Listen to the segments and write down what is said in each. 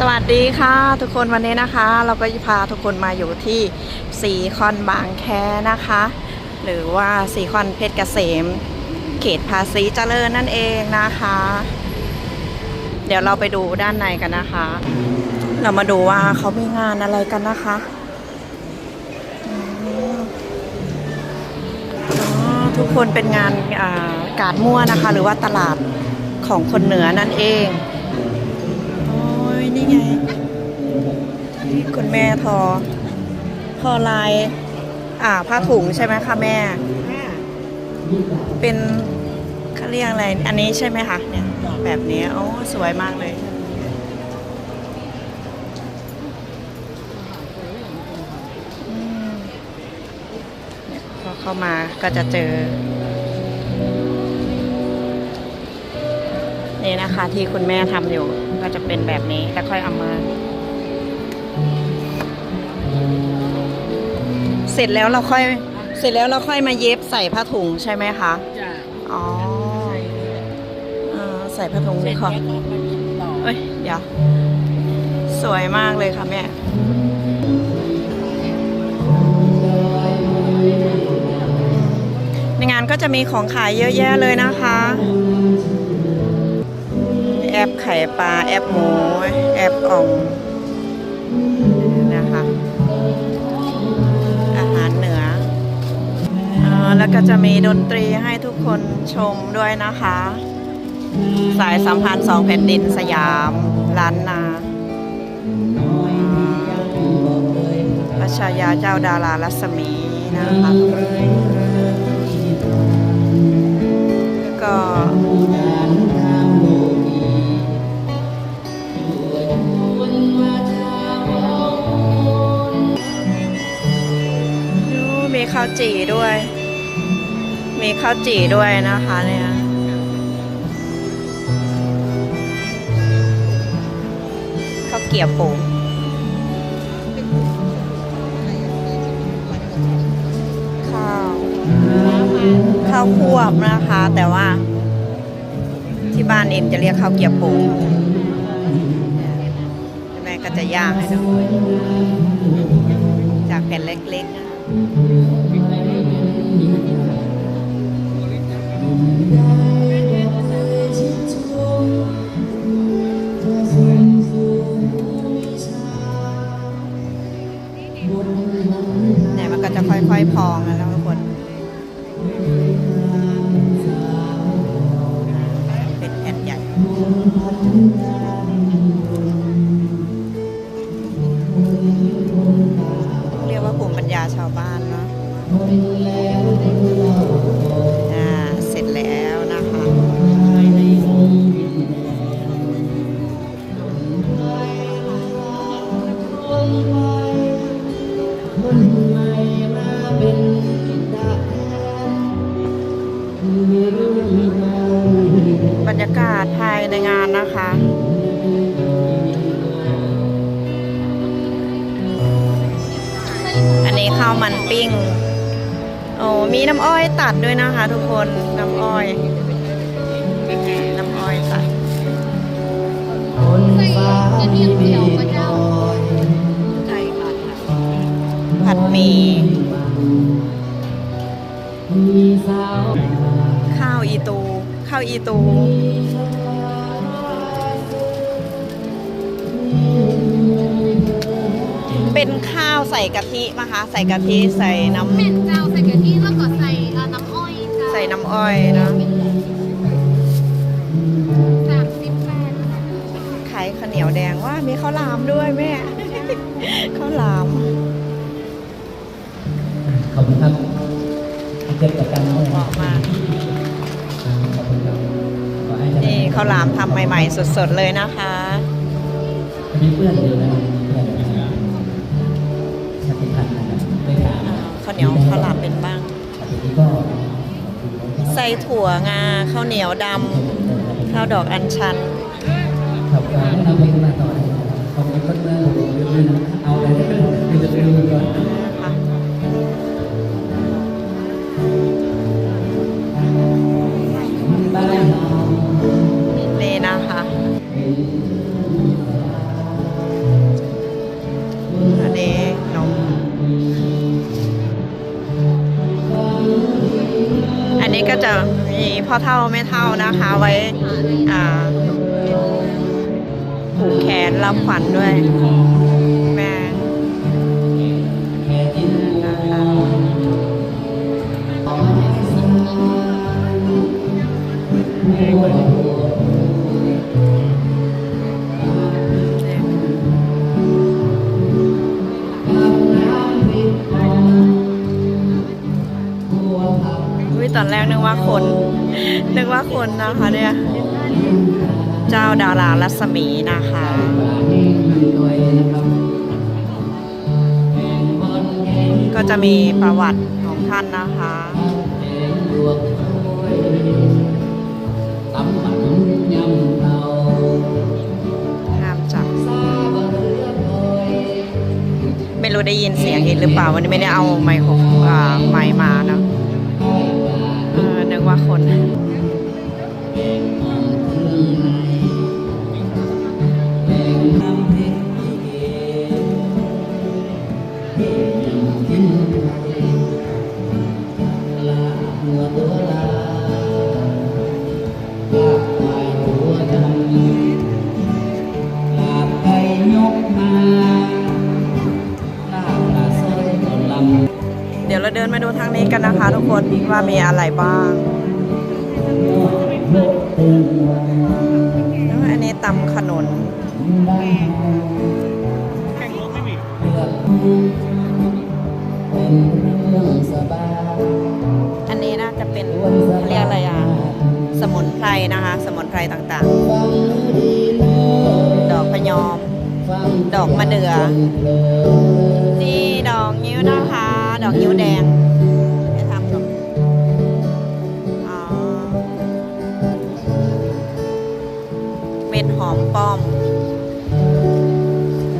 สวัสดีค่ะทุกคนวันนี้นะคะ เราก็จะพาทุกคนมาอยู่ที่สีคอนบางแคนะคะ หรือว่าสีคอนเพชรเกษม เขตภาษีเจริญนั่นเองนะคะ เดี๋ยวเราไปดูด้านในกันนะคะ เรามาดูว่าเขามีงานอะไรกันนะคะทุกคนเป็นงานากาดมั่วนะคะ หรือว่าตลาดของคนเหนือนั่นเอง นี่ไง คุณแม่ทอ ทอลาย อ่าผ้าถุงใช่ไหมคะแม่ เป็นเขาเรียกอะไร อันนี้ใช่ไหมคะเนี่ยแบบนี้โอ้สวยมากเลยเนี่ยพอเข้ามาก็จะเจอ นี่นะคะ ที่คุณแม่ทำอยู่ ก็จะเป็นแบบนี้แล้วค่อยเอามา เสร็จแล้วเราค่อย เสร็จแล้วเราค่อยมาเย็บใส่ผ้าถุงใช่ไหมคะจ้ะอ๋อเออใส่ผ้าถุงเสร็นี่จค่ะแล้วก็มายิบต่อเอ้ยเดี๋ยวสวยมากเลยค่ะแม่ในงานก็จะมีของขายเยอะแยะเลยนะคะแอ ปไข่ปลา แอปหมู แอปอ่องนะคะ อาหารเหนืออแล้วก็จะมีดนตรีให้ทุกคนชมด้วยนะคะ สายสัมพันธ์สองแผ่นดินสยามล้านนาพระชายาเจ้าดารารัศมีนะคะแล้วก็ ข้าวจี่ด้วย มีข้าวจี่ด้วยนะคะเนี่ยข้าวเกี๊ยวปูข้าวข้าวควบนะคะ แต่ว่า ที่บ้านเอ็นจะเรียกข้าวเกี๊ยวปูแม่ก็จะย่างให้ดูจากแผ่นเล็กๆนะ คะ ชาวบ้านเนาะ ข้าวมันปิ้งโอ้มีน้ำอ้อยตัดด้วยนะคะ ทุกคนน้ำอ้อยน้ำอ้อยตัดใส่กระเทียมเจียวก็เจ้าไทยค่ะผัดหมี่ข้าวอีตู ข้าวอีตู เป็นข้าวใส่กะทินะคะ ใส่กะทิใส่น้แม่นเจ้าใส่กะทิแล้วก็ใส่เอ่อน้ำอ้อยเจ้าำใส่น้ำอ้อยเนาะสามสิบแปดขายข้าวเหนียวแดงว่ามีข้าวหลามด้วยแม่ ข้าวหลาม ขอบคุณครับเจ็บประกันด้วยเหมาะมาก ขอบคุณครับขอให้ท่านนี่ข้าวหลามทำใหม่ ๆ สดๆเลยนะคะ มีเพื่อนอยู่นะมีเพื่อนนะครับ ชาติพันธุ์นะครับได้ถามอ่าข้าวเหนียวข้าวหลามเป็นบ้างอันนี้ก็ใส่ถั่วงาข้าวเหนียวดำข้าวดอกอัญชันขอบคุณให้เราไปกันมาต่อนะครับขอบคุณเพื่อนๆผมลืมๆเอาเลย เท่าแม่เท่านะคะ ไว้ผูกแขนรับขวัญด้วย แม่นะคะอุ้ยตอนแรกนึกว่าคน นึกว่าคนนะคะเนี่ย เจ้าดารารัศมีนะคะก็จะมีประวัติของท่านนะคะไม่รู้ได้ยินเสียงอีกหรือเปล่า วันนี้ไม่ได้เอาไมค์ของอ่าไมค์มานะ เดี๋ยวเราเดินมาดูทางนี้กันนะคะ ทุกคนว่ามีอะไรบ้างแล้วอันนี้ตำขนุนอันนี้น่าจะเป็นเรียกอะไรอะ สมุนไพรนะคะ สมุนไพรต่างๆ ดอกพยอม ดอกมะเดือ่ ดอกนิ้วแดงจะทำกับอ๋อเม็ดหอมป้อม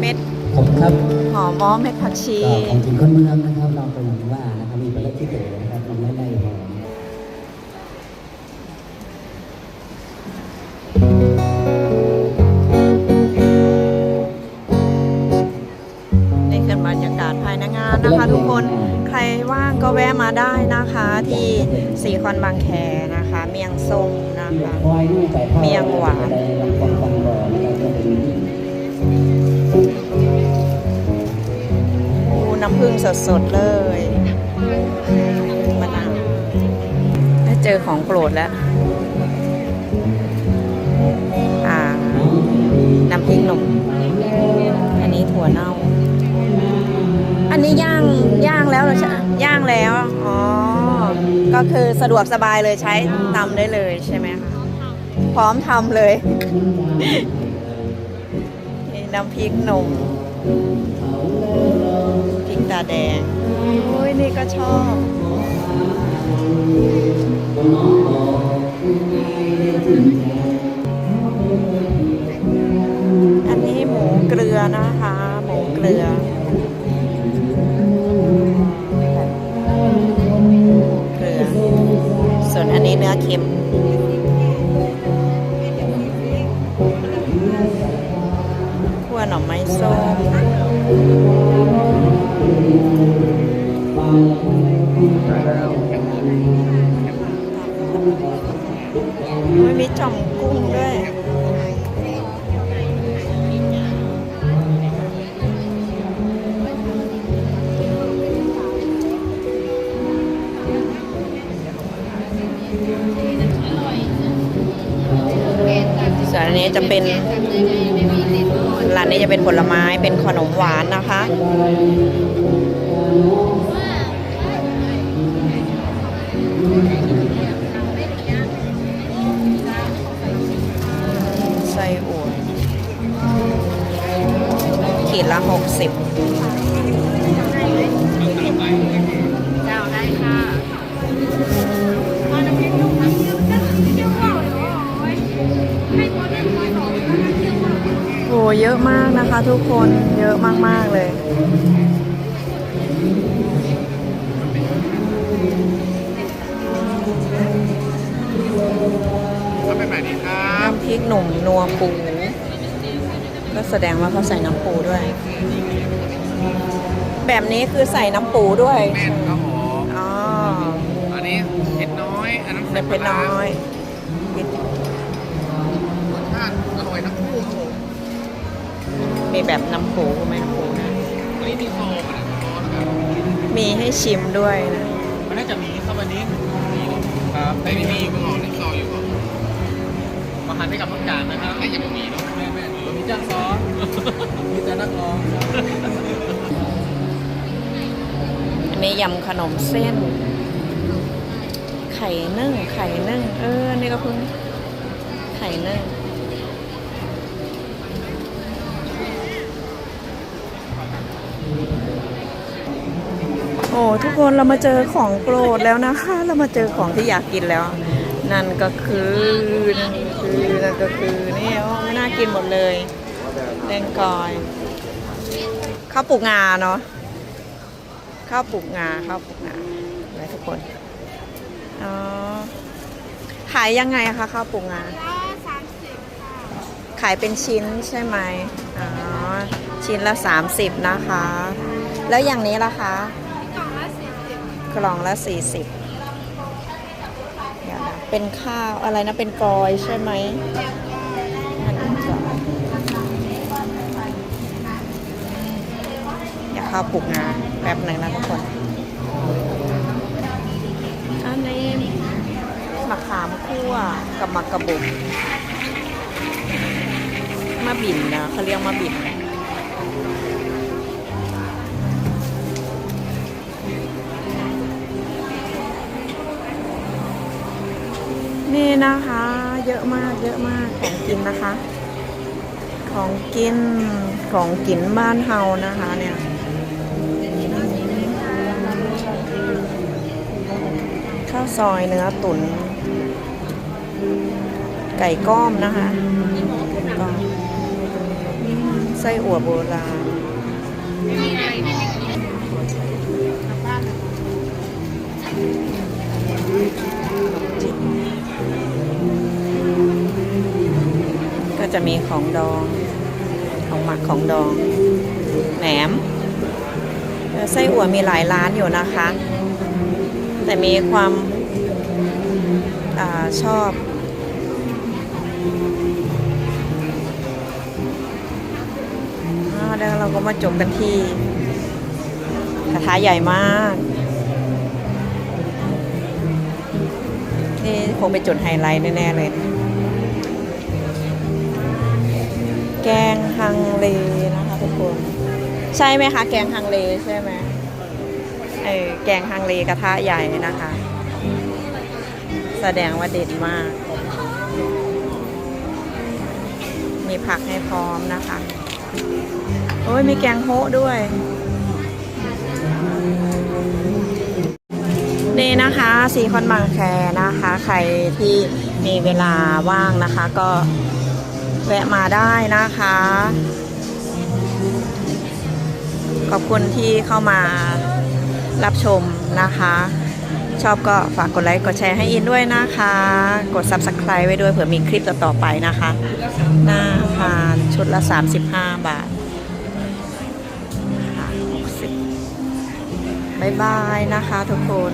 เม็ดผมครับหอมป้อมเม็ดผักชีก็ของกินคนเมืองนะครับ สีคอนบางแคนะคะ เมียงส้มนะคะควายนี่ไก่ทอดเมียงหวานในลำปางตังบ่อนะครับก็เป็นดูน้ำผึ้งสดๆเลยมะนาวได้เจอของโปรดแล้วอ่าน้ำพริกหนุ่มอันนี้ถั่วเน่า อันนี้ย่างย่างแล้วเหรอใช่ย่างแล้ว อ๋อ ก็คือสะดวกสบายเลยใช้ตำได้เลยใช่ไหมคะพร้อมทำเลยนี่น้ำพริกหนุ่มพริกตาแดงโอ้ยนี่ก็ชอบอันนี้หมูเกลือนะคะ หมูเกลือ เนื้อเค็มขั่วหน่อไม้ส้มไม่มีจ่อมกุ้งด้วย อันนี้จะเป็นร้านนี้จะเป็นผลไม้เป็นขนมหวานนะคะ ไส้อั่วขีดละหกสิบ เยอะมากนะคะทุกคนเยอะมาก ๆ เลยน้ำพริกหนุ่มนัวปู ก็แสดงว่าเขาใส่น้ำปูด้วย แบบนี้คือใส่น้ำปูด้วยแม่นครับผมอ๋อ อันนี้เห็ดน้อย อันนั้นเล็กเป็ดน้อย มีแบบน้ำปูไหมน้ำปูนะอันนี้มีโซมันนะซอสนะครับมีให้ชิมด้วยนะ มันน่าจะมีครับวันนี้มีครับไม่มีอยู่ก่อนในซอยอยู่ก่อนมาหันให้กับพักการนะครับไอ้ยังไม่มีเนาะแม่แม่เรามีจ้างซอสมีแต่นักร้องอันนี้ยำขนมเส้น ไข่นึ่งไข่นึ่งเออ นี่ก็เพิ่งไข่นึ่ง อ้ทุกคนเรามาเจอของโปรดแล้วนะคะ เรามาเจอของที่อยากกินแล้ว นั่นก็คือนั่นก็คือนั่นก็คือนี่โอ้ไม่น่ากินหมดเลยแดงกอยข้าวปลูกงาเนาะข้าวปลูกงาข้าวปลูกงาอะไรทุกคนอ๋อขายยังไงคะข้าวปลูกงาขายเป็นชิ้นใช่ไหมอ๋อชิ้นละ 30 นะคะ แล้วอย่างนี้ล่ะคะ กล่องละสี่สิบ กล่องละ 40เดี๋ยวนะเป็นข้าวอะไรนะ เป็นกอยใช่ไหมอันนี้กอยอย่าข้าวปลูกงาแป๊บหนึ่งนะทุกคน อันนี้มะขามคั่วกับมะกระบุกมะบินนะเขาเรียกมะบินนี่ นี่นะคะ เยอะมากเยอะมากของกินนะคะ ของกินของกินบ้านเฮานะคะเนี่ยข้าวซอยเนื้อตุ๋นไก่ก้อมนะคะก็ไส้อั่วโบราณ ก็จะมีของดอง ของหมักของดองแหนมไส้อั่วมีหลายร้านอยู่นะคะ แต่มีความอาชอบอแล้วเราก็มาจบกันที่กระทะใหญ่มากนี่คงเป็นจุดไฮไลท์แน่ ๆ เลย แกงฮังเลนะคะทุกคน ใช่ไหมคะ แกงฮังเลใช่ไหมเออแกงฮังเลกระทะใหญ่นะคะ แสดงว่าเด็ดมาก มีผักให้พร้อมนะคะ โอ้ยมีแกงโฮะด้วย นี่นะคะซีคอนบางแคนะคะ ใครที่มีเวลาว่างนะคะก็ แวะมาได้นะคะ ขอบคุณที่เข้ามารับชมนะคะ ชอบก็ฝากกดไลค์กดแชร์ให้อินด้วยนะคะ กด Subscribe ไว้ด้วยเผื่อมีคลิปต่อๆไปนะคะหน้าทานชุดละ 35 บาทบ๊ายบายนะคะทุกคน